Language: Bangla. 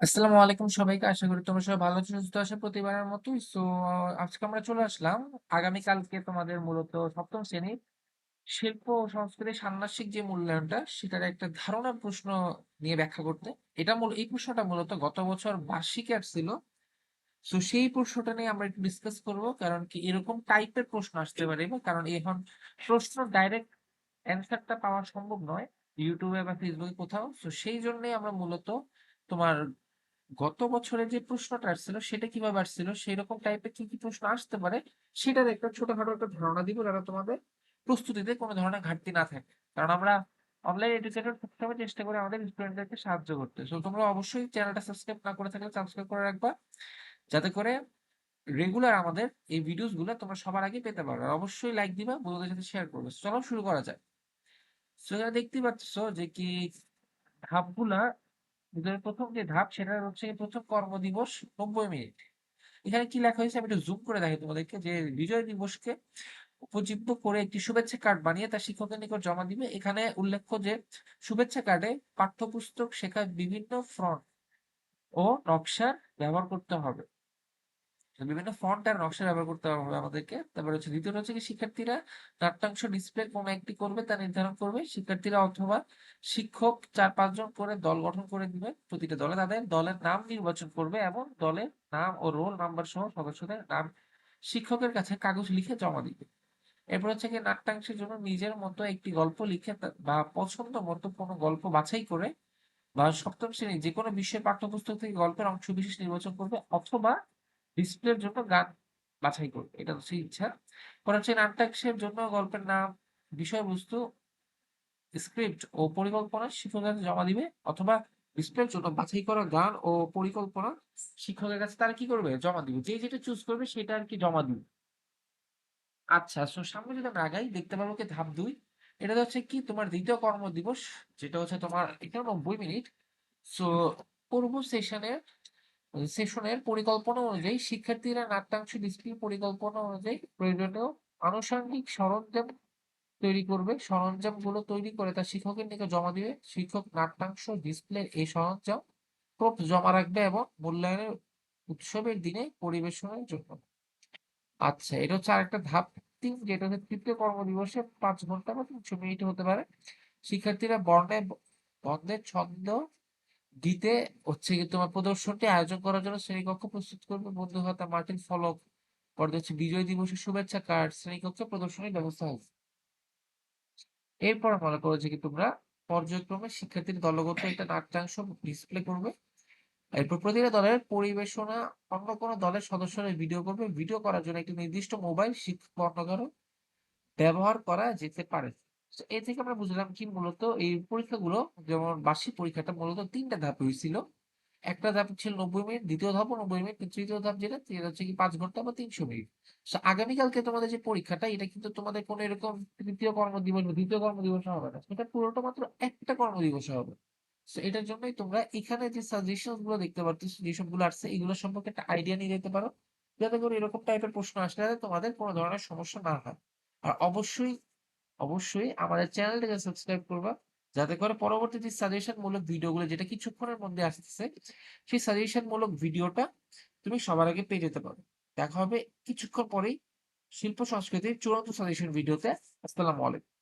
আসসালামু আলাইকুম সবাইকে। আশা করি তোমরা সবাই ভালো আছো, সুস্থ আছো প্রতিবারের মতোই। সো আজকে আমরা চলে আসলাম আগামীকালকে তোমাদের মূলত সপ্তম শ্রেণির শিল্প সংস্কৃতির ষান্মাসিক যে মূল্যায়নটা, সেটার একটা ধারণা প্রশ্ন নিয়ে ব্যাখ্যা করতে। এটা মূল, এই প্রশ্নটা মূলত গত বছর বার্ষিকে আসছিল সো সেই প্রশ্নটা নিয়ে আমরা একটু ডিসকাস করব, কারণ কি এরকম টাইপের প্রশ্ন আসতে পারে কারণ এখন প্রশ্ন ডাইরেক্ট অ্যান্সারটা পাওয়া সম্ভব নয় ইউটিউবে বা ফেসবুকে কোথাও। তো সেই জন্যই আমরা মূলত তোমার গত বছরে যে প্রশ্নটা আসছিল, সেটা কীভাবে আসছিল? সেই রকম টাইপের কি কি প্রশ্ন আসতে পারে? সেটার একটা ছোটখাটো একটা ধারণা দিব যারা তোমাদের প্রস্তুতিতে কোনো ধরনের ঘাটতি না থাকে। কারণ আমরা অনলাইন এডুকেটর সবসময় চেষ্টা করে আমাদের স্টুডেন্টদেরকে সাহায্য করতে। সো তোমরা অবশ্যই চ্যানেলটা সাবস্ক্রাইব না করে থাকলে সাবস্ক্রাইব করে রাখবা। যাতে করে রেগুলার আমাদের এই ভিডিওসগুলো তোমরা সবার আগে পেতে পারো। আর অবশ্যই লাইক দিবা, বন্ধুদের সাথে শেয়ার করবে। চলো শুরু করা যাক। সো দেখতেই পাচ্ছ যে কি ধাপগুলা ভিতরে প্রথম যে ধাপ সেটা হচ্ছে প্রথম কর্মদিবস নব্বই মিনিট। এখানে কি লেখা হয়েছে? আমি একটু জুম করে দেখি তোমাদেরকে যে বিজয় দিবসকে উপজীব্য করে একটি শুভেচ্ছা কার্ড বানিয়ে তার শিক্ষকের নিকট জমা দিবে। এখানে উল্লেখ্য যে শুভেচ্ছা কার্ডে পাঠ্যপুস্তক শেখার বিভিন্ন ফ্রন্ট ও নকশার ব্যবহার করতে হবে। বিভিন্ন ফন্ট আর নকশা ব্যবহার করতে হবে আমাদেরকে। তারপর হচ্ছে দ্বিতীয় হচ্ছে কি, শিক্ষার্থীরা নাট্যাংশ ডিসপ্লে কোন একটি করবে তা নির্ধারণ করবে। শিক্ষার্থীরা অথবা শিক্ষক চার পাঁচজন করে দল গঠন করে দিবে, প্রতিটা দলে তাদের দলের নাম নির্বাচন করবে এবং দলের নাম ও রোল নাম্বার সহ সদস্যদের নাম শিক্ষকের কাছে কাগজ লিখে জমা দিবে। এরপর হচ্ছে কি, নাট্যাংশের জন্য নিজের মতো একটি গল্প লিখে বা পছন্দ মতো কোনো গল্প বাছাই করে বা সপ্তম শ্রেণি যে কোনো বিষয়ের পাঠ্যপুস্তক থেকে গল্পের অংশ বিশেষ নির্বাচন করবে অথবা ডিসপ্লের জন্য গান বাছাই করবে, এটা হচ্ছে ইচ্ছা। পরে হচ্ছে নাট্যাংশের জন্য গল্পের নাম, বিষয়বস্তু স্ক্রিপ্ট ও পরিকল্পনা শিক্ষকের জমা দিবে, অথবা ডিসপ্লের জন্য বাছাই করা গান ও পরিকল্পনা শিক্ষকের কাছে তারা কি করবে? জমা দিবে। যে যেটা চুজ করবে সেটা আর কি জমা দিবে। আচ্ছা সো সামনে যদি আগাই, দেখতে পাবো কি ধাপ দুই। এটা হচ্ছে কি তোমার দ্বিতীয় কর্ম দিবস যেটা হচ্ছে তোমার এটা নব্বই মিনিট। সো পূর্ব সেশনের সেশনের পরিকল্পনা অনুযায়ী, শিক্ষার্থীরা নাট্যাংশ ডিসপ্লে পরিকল্পনা অনুযায়ী প্রয়োজনীয় আনুষঙ্গিক সরঞ্জাম তৈরি করবে। সরঞ্জামগুলো তৈরি করে তা শিক্ষকের নিকট জমা দিবে। শিক্ষক নাট্যাংশ ডিসপ্লের এই সরঞ্জাম প্রপ জমা রাখবে এবং মূল্যায়নের উৎসবের দিনে পরিবেশনের জন্য। আচ্ছা এটা হচ্ছে আরেকটা ধাপ তিন, যেটা হচ্ছে তৃতীয় কর্মদিবসে পাঁচ ঘণ্টা বা তিনশো মিনিট হতে পারে। শিক্ষার্থীরা বর্ণে বন্ধের ছন্দ দিতে হচ্ছে কি তোমার প্রদর্শনটি আয়োজন করার জন্য শ্রেণীকক্ষ প্রস্তুত করবে। বন্ধু হাতে মার্টিন ফলক। পরে হচ্ছে বিজয় দিবসের শুভেচ্ছা কার্ড, শ্রেণীকক্ষে প্রদর্শনীর ব্যবস্থা হবে। এরপর মনে করো যে কি তোমরা পর্যায়ক্রমে শিক্ষার্থীর দলগত একটা নাট্যাংশ ডিসপ্লে করবে। এরপর প্রতিটা দলের পরিবেশনা, অন্য কোনো দলের সদস্যরা ভিডিও করবে। ভিডিও করার জন্য একটি নির্দিষ্ট মোবাইল শিক্ষক ব্যবহার করা যেতে পারে। এ থেকে আমরা বুঝলাম কি মূলত এই পরীক্ষাগুলো, যেমন বার্ষিক পরীক্ষাটা মূলত তিনটা ধাপে হয়েছিল। একটা ধাপ ছিল নব্বই মিনিট, দ্বিতীয় ধাপও নব্বই মিনিট, তৃতীয় ধাপ যেটা, সেটা হচ্ছে কি পাঁচ ঘণ্টা বা তিনশো মিনিট। আগামীকালকে তোমাদের যে পরীক্ষাটা, এটা কিন্তু তোমাদের কোনো এরকম তৃতীয় কর্মদিবস দ্বিতীয় কর্মদিবস হবে না। সেটা পুরোটা মাত্র একটা কর্মদিবস হবে। তো এটার জন্যই তোমরা এখানে যে সাজেশনগুলো দেখতে পাচ্ছ যে সবগুলো আসছে, এগুলো সম্পর্কে একটা আইডিয়া নিয়ে যেতে পারো। যাতে করে এরকম টাইপের প্রশ্ন আসলে তোমাদের কোনো ধরনের সমস্যা না হয়। আর অবশ্যই অবশ্যই আমাদের চ্যানেলটাকে সাবস্ক্রাইব করবা। যাতে করে পরবর্তী যে সাজেশন মূলক ভিডিওগুলো যেটা কিছুক্ষণের মধ্যে আসতেছে, সেই সাজেশন মূলক ভিডিওটা তুমি সবার আগে পেয়ে যেতে পারো। দেখা হবে কিছুক্ষণ পরেই শিল্প সংস্কৃতির চূড়ান্ত সাজেশন ভিডিওতে আসসালামু আলাইকুম।